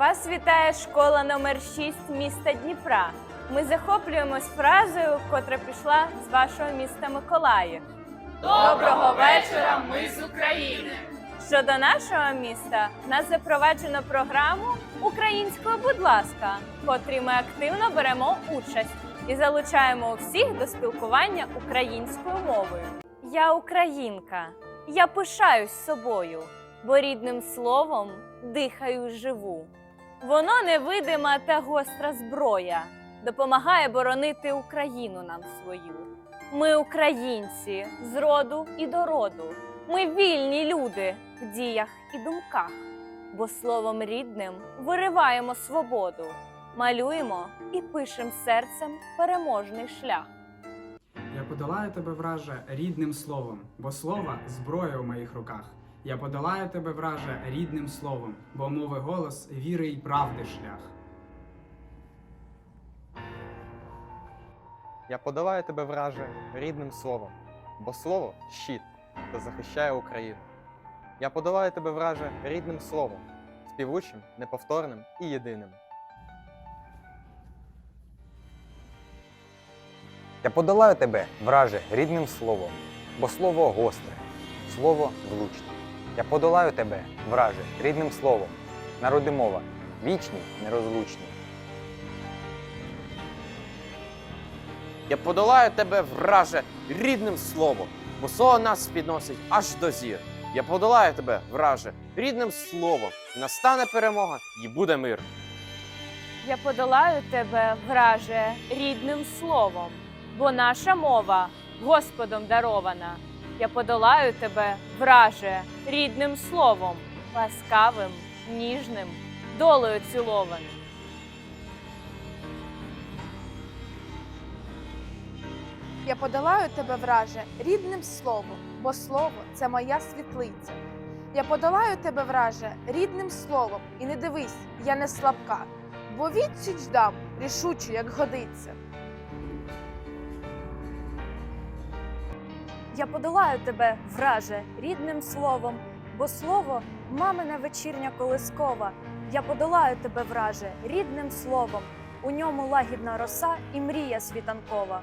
Вас вітає школа номер 6 міста Дніпра. Ми захоплюємось фразою, котра пішла з вашого міста Миколаїв. Доброго вечора, ми з України. Щодо нашого міста, нас запроваджено програму Українською, будь ласка, в котрій ми активно беремо участь і залучаємо усіх до спілкування українською мовою. Я українка, я пишаюсь собою, бо рідним словом дихаю живу. Воно невидима та гостра зброя, допомагає боронити Україну нам свою. Ми українці з роду і до роду. Ми вільні люди в діях і думках, бо словом рідним вириваємо свободу, малюємо і пишем серцем переможний шлях. Я подолаю тебе, враже, рідним словом, бо слово зброя у моїх руках. Я подолаю тебе, враже, рідним словом, бо мови голос віри і правди шлях. Я подолаю тебе, враже, рідним словом, бо слово щит, що захищає Україну. Я подолаю тебе, враже, рідним словом, співучим, неповторним і єдиним. Я подолаю тебе, враже, рідним словом, бо слово гостре, слово влучне. Я подолаю тебе, враже, рідним словом, народи мова, вічні, нерозлучні. Я подолаю тебе, враже, рідним словом, бо слово нас підносить аж до зір. Я подолаю тебе, враже, рідним словом, і настане перемога, і буде мир. Я подолаю тебе, враже, рідним словом, бо наша мова Господом дарована. Я подолаю тебе, враже, рідним словом, ласкавим, ніжним, долею цілованим. Я подолаю тебе, враже, рідним словом, бо слово це моя світлиця. Я подолаю тебе, враже, рідним словом, і не дивись, я не слабка, бо відсіч дам рішучу, як годиться. Я подолаю тебе, враже, рідним словом, бо слово мамина вечірня колискова. Я подолаю тебе, враже, рідним словом. У ньому лагідна роса і мрія світанкова.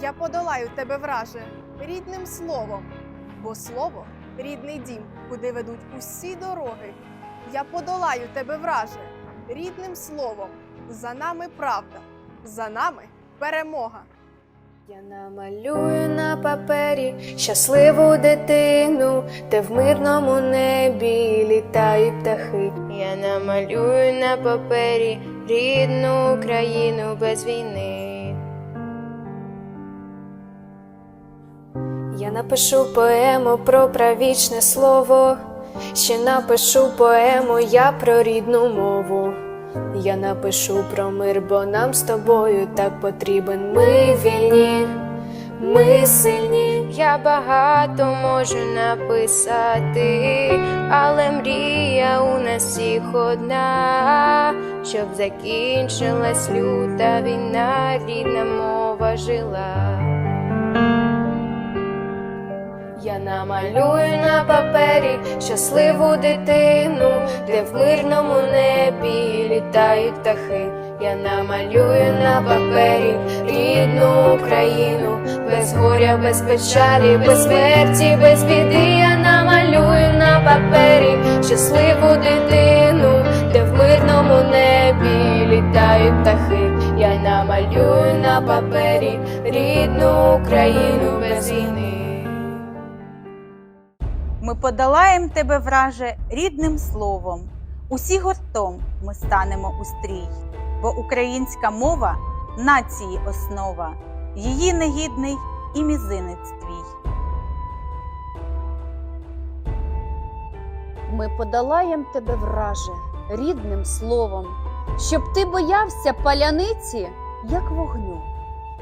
Я подолаю тебе, враже, рідним словом, бо слово рідний дім, куди ведуть усі дороги. Я подолаю тебе, враже, рідним словом. За нами правда, за нами перемога. Я намалюю на папері щасливу дитину, де в мирному небі літають птахи. Я намалюю на папері рідну Україну без війни. Я напишу поему про правічне слово, ще напишу поему я про рідну мову. Я напишу про мир, бо нам з тобою так потрібен. Ми вільні, ми сильні. Я багато можу написати, але мрія у нас всіх одна, щоб закінчилась люта війна, рідна мова жила. Я намалюю на папері щасливу дитину, де в літають птахи. Я намалюю на папері рідну Україну, без горя, без печалі, без смерті, без біди. Я намалюю на папері щасливу дитину, де в мирному небі літають птахи. Я намалюю на папері рідну Україну без війни. Ми подолаєм тебе, враже, рідним словом. Усі гуртом ми станемо у стрій, бо українська мова нації основа, її негідний і мізинець твій. Ми подолаєм тебе, враже, рідним словом, щоб ти боявся паляниці, як вогню,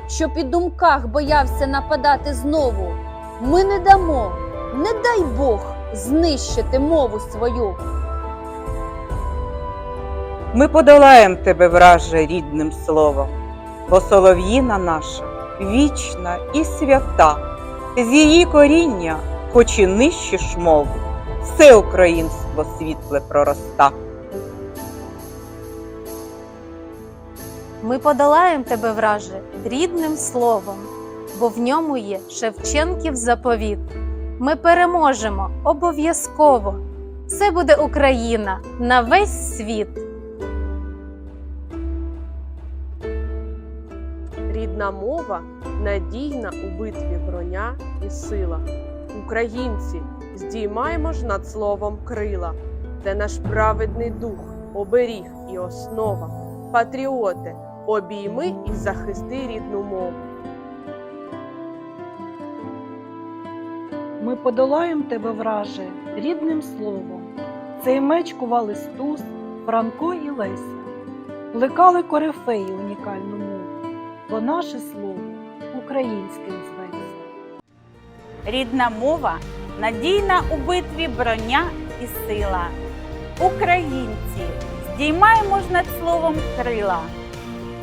щоб і думках боявся нападати знову. Ми не дамо, не дай Бог знищити мову свою. Ми подолаєм тебе, враже, рідним словом, бо солов'їна наша вічна і свята, з її коріння, хоч і нищиш мову, все українство світле пророста. Ми подолаєм тебе, враже, рідним словом, бо в ньому є Шевченків заповіт. Ми переможемо обов'язково. Це буде Україна на весь світ. Рідна мова надійна у битві броня і сила. Українці, здіймаймо ж над словом крила, де наш праведний дух, оберіг і основа. Патріоти, обійми і захисти рідну мову. Ми подолаєм тебе, враже, рідним словом. Цей меч кували Стус, Франко і Леся. Плекали корифеї унікальну мову, бо наше слово українським зветься. Рідна мова надійна у битві броня і сила. Українці, здіймаємо ж над словом крила.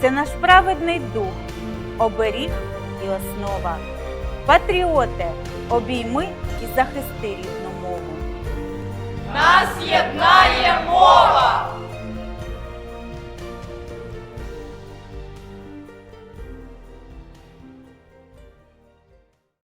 Це наш праведний дух, оберіг і основа. Патріоти, обійми і захисти рідну мову. Нас єднає!